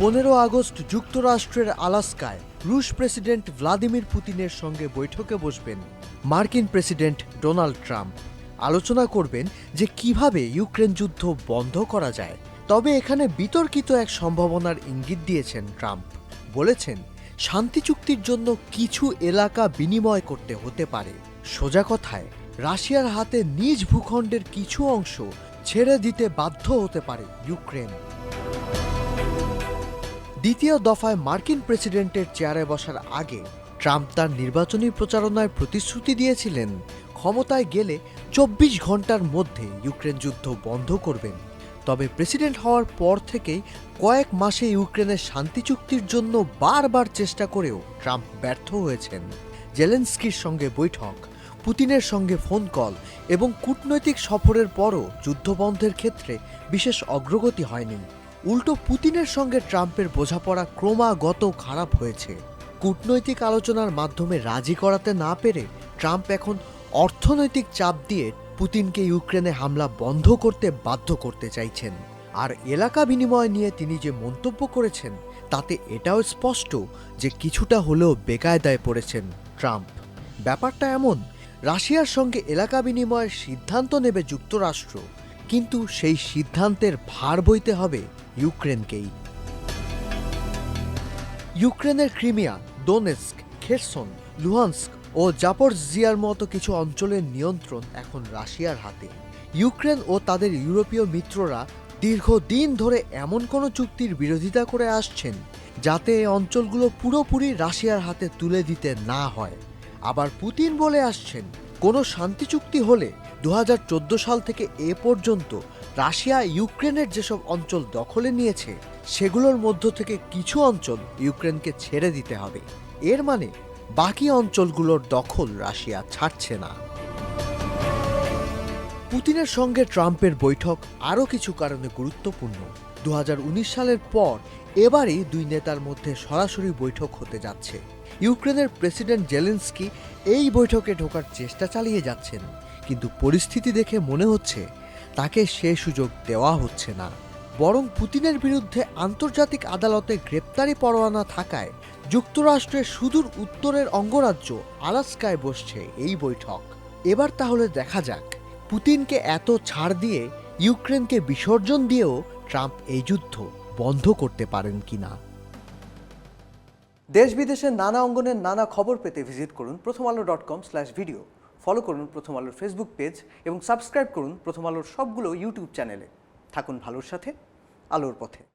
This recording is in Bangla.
পনেরো আগস্ট যুক্তরাষ্ট্রের আলাস্কায় রুশ প্রেসিডেন্ট ভ্লাদিমির পুতিনের সঙ্গে বৈঠকে বসবেন মার্কিন প্রেসিডেন্ট ডোনাল্ড ট্রাম্প। আলোচনা করবেন যে কীভাবে ইউক্রেন যুদ্ধ বন্ধ করা যায়। তবে এখানে বিতর্কিত এক সম্ভাবনার ইঙ্গিত দিয়েছেন ট্রাম্প। বলেছেন, শান্তি চুক্তির জন্য কিছু এলাকা বিনিময় করতে হতে পারে। সোজা কথায়, রাশিয়ার হাতে নিজ ভূখণ্ডের কিছু অংশ ছেড়ে দিতে বাধ্য হতে পারে ইউক্রেন। দ্বিতীয় দফায় মার্কিন প্রেসিডেন্টের চেয়ারে বসার আগে ট্রাম্প তার নির্বাচনী প্রচারণায় প্রতিশ্রুতি দিয়েছিলেন, ক্ষমতায় গেলে চব্বিশ ঘণ্টার মধ্যে ইউক্রেন যুদ্ধ বন্ধ করবেন। তবে প্রেসিডেন্ট হওয়ার পর থেকেই কয়েক মাসে ইউক্রেনের শান্তি চুক্তির জন্য বারবার চেষ্টা করেও ট্রাম্প ব্যর্থ হয়েছেন। জেলেন্সকির সঙ্গে বৈঠক, পুতিনের সঙ্গে ফোন কল এবং কূটনৈতিক সফরের পরও যুদ্ধবন্ধের ক্ষেত্রে বিশেষ অগ্রগতি হয়নি। উল্টো পুতিনের সঙ্গে ট্রাম্পের বোঝাপড়া ক্রমাগত খারাপ হয়েছে। কূটনৈতিক আলোচনার মাধ্যমে রাজি করাতে না পেরে ট্রাম্প এখন অর্থনৈতিক চাপ দিয়ে পুতিনকে ইউক্রেনে হামলা বন্ধ করতে বাধ্য করতে চাইছেন। আর এলাকা বিনিময় নিয়ে তিনি যে মন্তব্য করেছেন, তাতে এটাও স্পষ্ট যে কিছুটা হলেও বেকায়দায় পড়েছেন ট্রাম্প। ব্যাপারটা এমন, রাশিয়ার সঙ্গে এলাকা বিনিময়ের সিদ্ধান্ত নেবে যুক্তরাষ্ট্র, কিন্তু সেই সিদ্ধান্তের ভার বইতে হবে ইউক্রেনকেই। ইউক্রেনের ক্রিমিয়া, দোনেস্ক, খেরসন, লুহান্স্ক ও জাপরজিয়ার মতো কিছু অঞ্চলের নিয়ন্ত্রণ এখন রাশিয়ার হাতে। ইউক্রেন ও তাদের ইউরোপীয় মিত্ররা দীর্ঘদিন ধরে এমন কোনো চুক্তির বিরোধিতা করে আসছেন, যাতে এই অঞ্চলগুলো পুরোপুরি রাশিয়ার হাতে তুলে দিতে না হয়। আবার পুতিন বলে আসছেন কোনো শান্তি চুক্তি হলে দু হাজার চোদ্দ সাল থেকে এ পর্যন্ত রাশিয়া ইউক্রেনের যেসব অঞ্চল দখলে নিয়েছে, সেগুলোর মধ্য থেকে কিছু অঞ্চল ইউক্রেনকে ছেড়ে দিতে হবে। এর মানে বাকি অঞ্চলগুলোর দখল রাশিয়া ছাড়ছে না। পুতিনের সঙ্গে ট্রাম্পের বৈঠক আরও কিছু কারণে গুরুত্বপূর্ণ। দু হাজার উনিশ সালের পর এবারই দুই নেতার মধ্যে সরাসরি বৈঠক হতে যাচ্ছে। ইউক্রেনের প্রেসিডেন্ট জেলেন্সকি এই বৈঠকে ঢোকার চেষ্টা চালিয়ে যাচ্ছেন, কিন্তু পরিস্থিতি দেখে মনে হচ্ছে তাকে সে সুযোগ দেওয়া হচ্ছে না। বরং পুতিনের বিরুদ্ধে আন্তর্জাতিক আদালতে গ্রেপ্তারি পরোয়ানা থাকায় যুক্তরাষ্ট্রের সুদূর উত্তরের অঙ্গরাজ্য আলাস্কায় বসছে এই বৈঠক। এবার তাহলে দেখা যাক পুতিনকে এত ছাড় দিয়ে ইউক্রেনকে বিসর্জন দিয়েও ট্রাম্প এই যুদ্ধ বন্ধ করতে পারেন কিনা। দেশ বিদেশের নানা অঙ্গনের নানা খবর পেতে ভিজিট করুন Prothom Alo dot com slash video follow করুন প্রথম আলোর ফেসবুক পেজ এবং সাবস্ক্রাইব করুন প্রথম আলোর সবগুলো ইউটিউব চ্যানেলে থাকুন ভালোর সাথে, আলোর পথে।